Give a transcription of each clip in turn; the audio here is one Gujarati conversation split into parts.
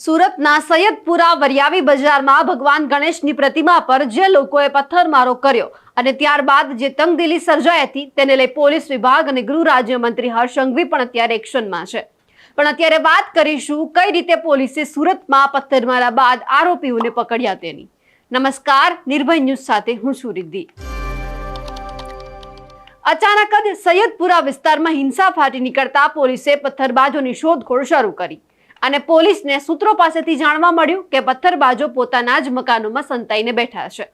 સુરતના સૈયદપુરા વરિયાવી બજારમાં ભગવાન ગણેશની પ્રતિમા પર જે લોકોએ પથ્થરમારો કર્યો અને ત્યારબાદ જે તંગદિલી સર્જાઈ હતી તેને લઈ પોલીસ વિભાગ અને ગૃહ રાજ્યમંત્રી હર્ષ સંઘવી પણ અત્યારે એક્શનમાં છે. પણ અત્યારે વાત કરીશું કઈ રીતે પોલીસે સુરતમાં પથ્થરમારા બાદ આરોપીઓને પકડ્યા તેની. નમસ્કાર, નિર્ભય ન્યૂઝ સાથે હું છું રિદ્ધિ. અચાનક જ સૈયદપુરા વિસ્તારમાં હિંસા ફાટી નીકળતા પોલીસે પથ્થરબાજોની શોધખોળ શરૂ કરી. અને પોલીસને સૂત્રો પાસેથી જાણવા મળ્યું કે પથ્થરબાજો પોતાના જ મકાનોમાં સંતાઈને બેઠા છે.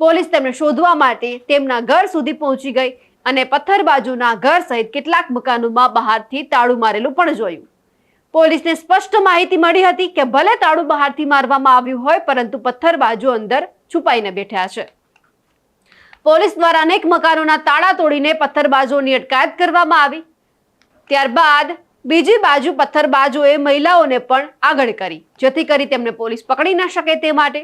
પોલીસ તેમને શોધવા માટે તેમના ઘર સુધી પહોંચી ગઈ અને પથ્થરબાજુના ઘર સહિત કેટલાક મકાનોમાં બહારથી તાળું મારેલું પણ જોયું. પોલીસને સ્પષ્ટ માહિતી મળી હતી કે ભલે તાળું બહારથી મારવામાં આવ્યું હોય, પરંતુ પથ્થરબાજો અંદર છુપાઈને બેઠા છે. પોલીસ દ્વારા અનેક મકાનોના તાળા તોડીને પથ્થરબાજોની અટકાયત કરવામાં આવી. ત્યારબાદ બીજી બાજુ પથ્થરબાજોએ મહિલાઓને પણ આગળ કરી, જેથી કરી તેમને પોલીસ પકડી ન શકે તે માટે.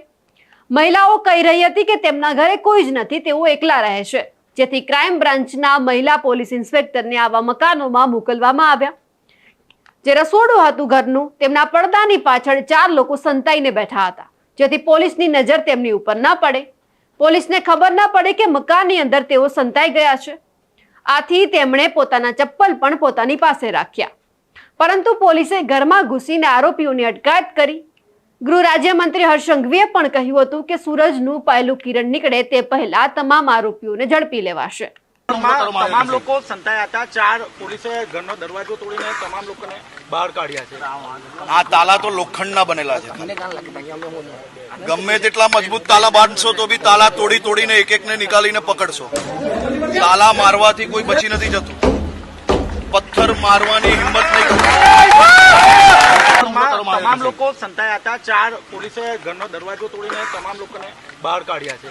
મહિલાઓ કહી રહી હતી કે તેમના ઘરે કોઈ જ નથી, તેઓ એકલા રહે છે. જેથી ક્રાઇમ બ્રાન્ચના મહિલા પોલીસ ઇન્સ્પેક્ટરને આવા મકાનોમાં મોકલવામાં આવ્યા. જે રસોડું હતું ઘરનું, તેમના પડદાની પાછળ ચાર લોકો સંતાઈને બેઠા હતા, જેથી પોલીસની નજર તેમની ઉપર ન પડે. પોલીસને ખબર ન પડે કે મકાનની અંદર તેઓ સંતાઈ ગયા છે. આથી તેમણે પોતાના ચપ્પલ પણ પોતાની પાસે રાખ્યા. પરંતુ પોલીસે ઘરમાં ઘૂસીને આરોપીઓની અટકાયત કરી. ગૃહ રાજ્યમંત્રી હર્ષંઘવીએ પણ કહ્યું હતું કે સૂરજનું પહેલું કિરણ નીકળે તે પહેલા તમામ આરોપીઓને ઝડપી લેવાશે. તમામ લોકો સંતાયા હતા. ચાર પોલીસે ઘરનો દરવાજો તોડીને તમામ લોકોને બહાર કાઢ્યા છે. આ તાલા તો લોખંડના બનેલા છે. ગમે તેટલા મજબૂત તાલા બાંધશો તો બી તાલા તોડી તોડીને એક એકને નીકાળીને પકડશો. તાલા મારવાથી કોઈ બચી નથી જતું. પથ્થર મારવાની હિંમત નહીં તમામ લોકો સંતાયા હતા. ચાર પોલીસે ઘરનો દરવાજો તોડીને તમામ લોકોને બહાર કાઢ્યા છે.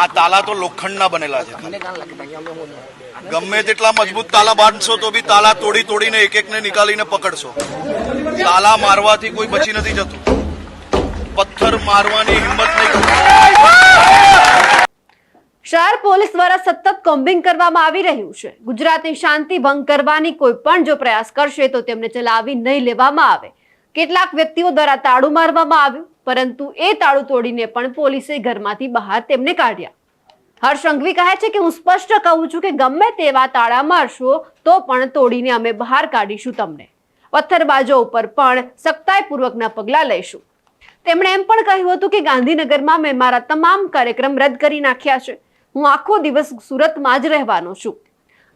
આ તાલા તો લોખંડના બનેલા છે. ગમે તેટલા મજબૂત તાલા બાંધશો તો બી તાલા તોડી તોડીને એક એકને નીકાળીને પકડશો. તાલા મારવાથી કોઈ બચી નથી જતું. પથ્થર મારવાની હિંમત નહીં શહેર પોલીસ દ્વારા સતત કોમ્બિંગ કરવામાં આવી રહ્યું છે. ગુજરાતની શાંતિ ભંગ કરવાની કોઈ પણ જો પ્રયાસ કરશે તો તેમને ચલાવી નહીં લેવામાં આવે. કેટલાક વ્યક્તિઓ દ્વારા તાળું મારવામાં આવ્યું, પરંતુ એ તાળું તોડીને પણ પોલીસે ઘરમાંથી બહાર તેમને કાઢ્યા. હર્ષ સંઘવી કહે છે કે હું સ્પષ્ટ કહું છું કે ગમે તેવા તાળા મારશો તો પણ તોડીને અમે બહાર કાઢીશું તમને. પથ્થરબાજો ઉપર પણ સખ્તાઈપૂર્વકના પગલાં લઈશું. તેમણે એમ પણ કહ્યું હતું કે ગાંધીનગરમાં મેં મારા તમામ કાર્યક્રમ રદ કરી નાખ્યા છે. હું આખો દિવસ સુરતમાં જ રહેવાનો છું.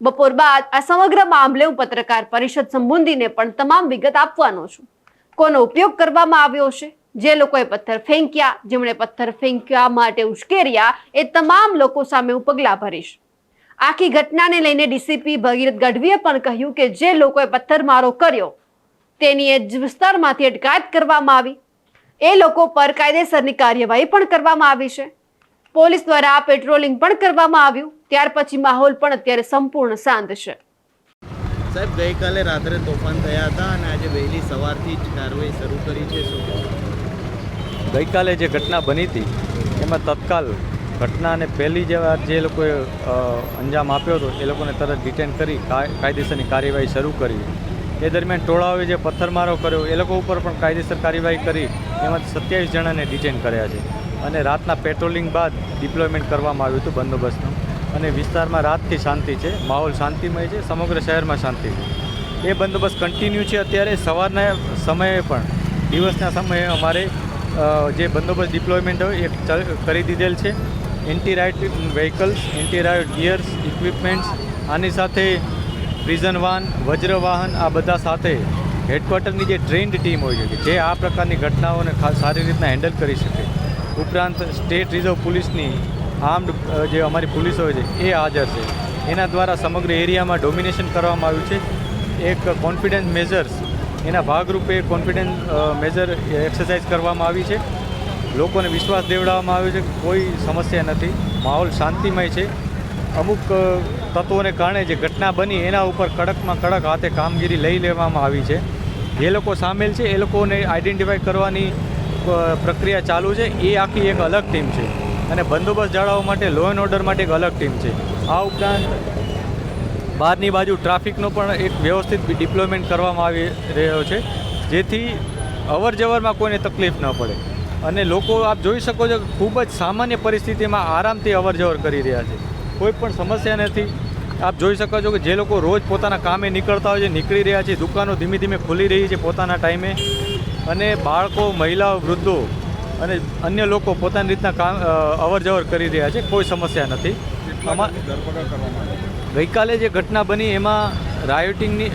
બપોર બાદ આ સમગ્ર મામલે હું પત્રકાર પરિષદ સંબોધીને પણ તમામ વિગત આપવાનો છું. કોનો ઉપયોગ કરવામાં આવ્યો છે? જે લોકોએ પથ્થર ફેંક્યા, જેમણે પથ્થર ફેંક્યા માટે ઉશ્કેર્યા, એ તમામ લોકો સામે હું પગલાં ભરીશ. આખી ઘટનાને લઈને ડીસીપી ભગીરથ ગઢવીએ પણ કહ્યું કે જે લોકોએ પથ્થરમારો કર્યો, તેની એ જ વિસ્તારમાંથી અટકાયત કરવામાં આવી. એ લોકો પર કાયદેસરની કાર્યવાહી પણ કરવામાં આવી છે. પોલીસ દ્વારા પેટ્રોલિંગ પણ કરવામાં આવ્યું. ત્યાર પછી માહોલ પણ અત્યારે સંપૂર્ણ શાંત છે. સાહેબ ગઈકાલે રાત્રે તોફાન થયા હતા અને આજે વહેલી સવારથી જ કાર્યવાહી શરૂ કરી છે. શું ગઈકાલે જે ઘટના બની હતી એમાં તત્કાલ ઘટનાને પહેલી જે વાર જે લોકોએ અંજામ આપ્યો હતો એ લોકોને તરત ડિટેન કરી કાયદેસરની કાર્યવાહી શરૂ કરી. એ દરમિયાન ટોળાઓએ જે પથ્થરમારો કર્યો એ લોકો ઉપર પણ કાયદેસર કાર્યવાહી કરી એમાં સત્યાવીસ જણાને ડિટેન કર્યા છે. અને રાતના પેટ્રોલિંગ બાદ ડિપ્લોયમેન્ટ કરવામાં આવ્યું હતું બંદોબસ્તનું. અને વિસ્તારમાં રાતથી શાંતિ છે, માહોલ શાંતિમય છે, સમગ્ર શહેરમાં શાંતિ છે. એ બંદોબસ્ત કન્ટિન્યુ છે અત્યારે સવારના સમયે પણ. દિવસના સમયે અમારે જે બંદોબસ્ત ડિપ્લોયમેન્ટ હોય એ કરી દીધેલ છે. Anti riot vehicles anti riot gears equipments આની સાથે પ્રિઝન વાહન વજ્ર વાહન, આ બધા સાથે હેડક્વાર્ટરની જે ટ્રેન્ડ ટીમ હોય છે, જે આ પ્રકારની ઘટનાઓને સારી રીતના હેન્ડલ કરી શકે. ઉપરાંત સ્ટેટ રિઝર્વ પોલીસની આર્મ્ડ જે અમારી પોલીસ હોય છે, એ હાજર છે. એના દ્વારા સમગ્ર એરિયામાં ડોમિનેશન કરવામાં આવ્યું છે. એક કોન્ફિડન્સ મેઝર્સ એના ભાગરૂપે કોન્ફિડન્સ મેજર એક્સરસાઇઝ કરવામાં આવી છે. લોકોને વિશ્વાસ દેવડાવવામાં આવ્યો છે કોઈ સમસ્યા નથી. માહોલ શાંતિમય છે. અમુક તત્વોને કારણે જે ઘટના બની એના ઉપર કડકમાં કડક હાથે કામગીરી લઈ લેવામાં આવી છે. જે લોકો સામેલ છે, એ લોકોને આઈડેન્ટિફાઈ કરવાની પ્રક્રિયા ચાલુ છે. એ આખી એક અલગ ટીમ છે. અને બંદોબસ્ત જાળવવા માટે લો એન્ડ ઓર્ડર માટે એક અલગ ટીમ છે. આ ઉપરાંત, બહારની બાજુ ટ્રાફિકનો પણ એક વ્યવસ્થિત ડિપ્લોયમેન્ટ કરવામાં આવી રહ્યો છે. જેથી અવર જવરમાં કોઈને તકલીફ ન પડે. અને લોકો, આપ જોઈ શકો છો ખૂબ જ સામાન્ય પરિસ્થિતિમાં આરામથી અવર જવર કરી રહ્યા છે. કોઈ પણ સમસ્યા નથી. આપ જોઈ શકો છો કે જે લોકો રોજ પોતાના કામે નીકળતા હોય છે, નીકળી રહ્યા છે, દુકાનો ધીમે ધીમે ખુલી રહી છે પોતાના ટાઈમે. અને બાળકો મહિલાઓ વૃદ્ધો અને અન્ય લોકો પોતાની રીતના કામ અવર જવર કરી રહ્યા છે. કોઈ સમસ્યા નથી. આમાં ગઈકાલે જે ઘટના બની એમાં રાયોટિંગની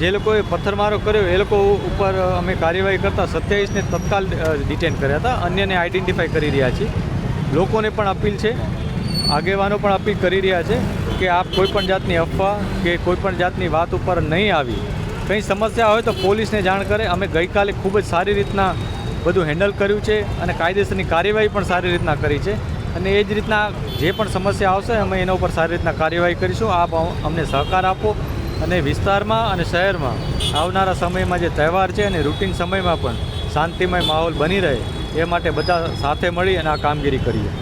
જે લોકોએ પથ્થરમારો કર્યો એ લોકો ઉપર અમે કાર્યવાહી કરતાં સત્યાવીસને તત્કાલ ડિટેન કર્યા હતા. અન્યને આઈડેન્ટિફાઈ કરી રહ્યા છીએ. લોકોને પણ અપીલ છે આગેવાનો પણ અપીલ કરી રહ્યા છે કે આપ કોઈપણ જાતની અફવા કે કોઈપણ જાતની વાત ઉપર નહીં આવી. કંઈ સમસ્યા હોય તો પોલીસને જાણ કરે. અમે ગઈકાલે ખૂબ જ સારી રીતના બધું હેન્ડલ કર્યું છે અને કાયદેસરની કાર્યવાહી પણ સારી રીતના કરી છે. અને એ જ રીતના જે પણ સમસ્યા આવશે, અમે એના ઉપર સારી રીતના કાર્યવાહી કરીશું. આપ અમને સહકાર આપો અને વિસ્તારમાં અને શહેરમાં આવનારા સમયમાં જે તહેવાર છે અને રૂટિન સમયમાં પણ શાંતિમય માહોલ બની રહે એ માટે બધા સાથે મળી અને આ કામગીરી કરીએ.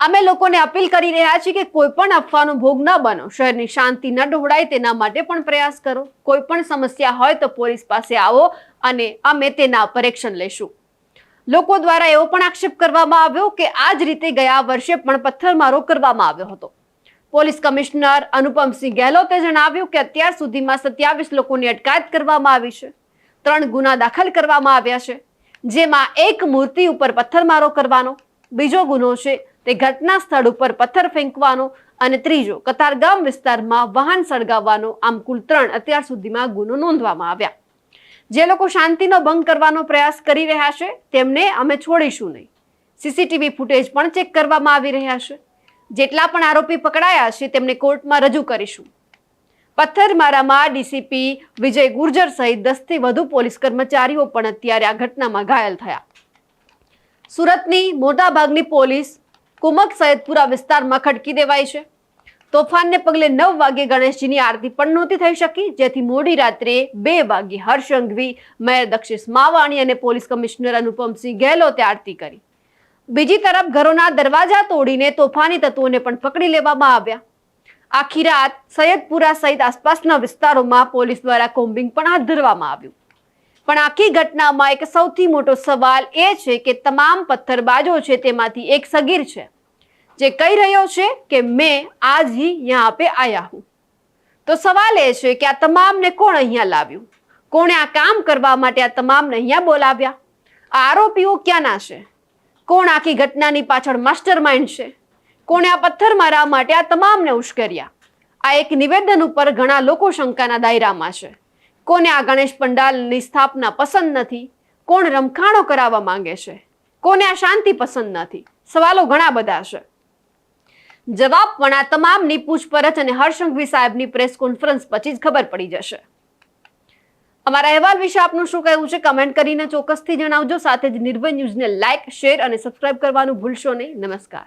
અમે લોકોને અપીલ કરી રહ્યા છીએ કે કોઈ પણ અફવાનો ભોગ ન બનો. શહેરની શાંતિ ન ડહોળાય તેના માટે પણ પ્રયાસ કરો. કોઈ પણ સમસ્યા હોય તો પોલીસ પાસે આવો અને અમે તેના પર એક્શન લઈશું. લોકો દ્વારા એવો પણ આક્ષેપ કરવામાં આવ્યો કે આ જ રીતે ગયા વર્ષે પણ પથ્થરમારો કરવામાં આવ્યો હતો. પોલીસ કમિશનર અનુપમસિંહ ગેહલોતે જણાવ્યું કે અત્યાર સુધીમાં સત્યાવીસ લોકોની અટકાયત કરવામાં આવી છે. ત્રણ ગુના દાખલ કરવામાં આવ્યા છે. જેમાં એક મૂર્તિ ઉપર પથ્થરમારો કરવાનો, બીજો ગુનો છે તે ઘટના સ્થળ ઉપર પથ્થર ફેંકવાનો અને ત્રીજો કતારગામ વિસ્તારમાં વાહન સળગાવવાનો આમ કુલ ત્રણ અત્યાર સુધીમાં ગુનો નોંધવામાં આવ્યા. જે લોકો શાંતિનો ભંગ કરવાનો પ્રયાસ કરી રહ્યા છે, તેમને અમે છોડીશું નહીં. સીસીટીવી ફૂટેજ પણ ચેક કરવામાં આવી રહ્યા છે. જેટલા પણ આરોપી પકડાયા છે, તેમને કોર્ટમાં રજૂ કરીશું. પથ્થરમારામાં ડીસીપી વિજય ગુર્જર સહિત દસથી વધુ પોલીસ કર્મચારીઓ પણ અત્યારે આ ઘટનામાં ઘાયલ થયા. સુરતની મોટાભાગની પોલીસ કુમક સૈયદપુરા વિસ્તારમાં ખડકી દેવાઈ છે. તોફાનને પગલે નવ વાગે ગણેશજીની આરતી પણ નહોતી થઈ શકી, જેથી મોડી રાત્રે બે વાગે હર્ષ સંઘવી મેયર દક્ષિશ માવાણી અને પોલીસ કમિશનર અનુપમસિંહ ગેહલોતે આરતી કરી. બીજી તરફ ઘરોના દરવાજા તોડીને તોફાની તત્વોને પણ પકડી લેવામાં આવ્યા. આખી રાત સૈયદપુરા સહિત આસપાસના વિસ્તારોમાં પોલીસ દ્વારા કોમ્બિંગ પણ હાથ ધરવામાં આવ્યું. પણ આખી ઘટનામાં એક સૌથી મોટો સવાલ એ છે કે તમામ પથ્થરબાજો છે તેમાંથી એક સગીર છે. જે કહી રહ્યો છે કે મેં આજ હી યહાં પે આયા હું. તો સવાલ એ છે કે આ તમામને કોણ અહીંયા લાવ્યું? કોણે આ કામ કરવા માટે આ તમામને અહીંયા બોલાવ્યા? આ આરોપીઓ ક્યાંના છે? કોણ આખી ઘટનાની પાછળ માસ્ટર માઇન્ડ છે? કોણે આ પથ્થર મારા માટે આ તમામને ઉશ્કેર્યા? આ એક નિવેદન ઉપર ઘણા લોકો શંકાના દાયરામાં છે. કોને આ ગણેશ પંડાલની સ્થાપના પસંદ નથી? કોણ રમખાણો કરાવવા માંગે છે? કોને આ શાંતિ પસંદ નથી? સવાલો ઘણા બધા છે. જવાબ પણ આ તમામની પૂછપરછ અને હર્ષંઘવી સાહેબની પ્રેસ કોન્ફરન્સ પછી જ ખબર પડી જશે. અમારા અહેવાલ વિશે આપનું શું કહેવું છે? કમેન્ટ કરીને ચોક્કસથી જણાવજો. સાથે જ નિર્ભય ન્યૂઝને લાઇક શેર અને સબસ્ક્રાઇબ કરવાનું ભૂલશો નહીં. નમસ્કાર.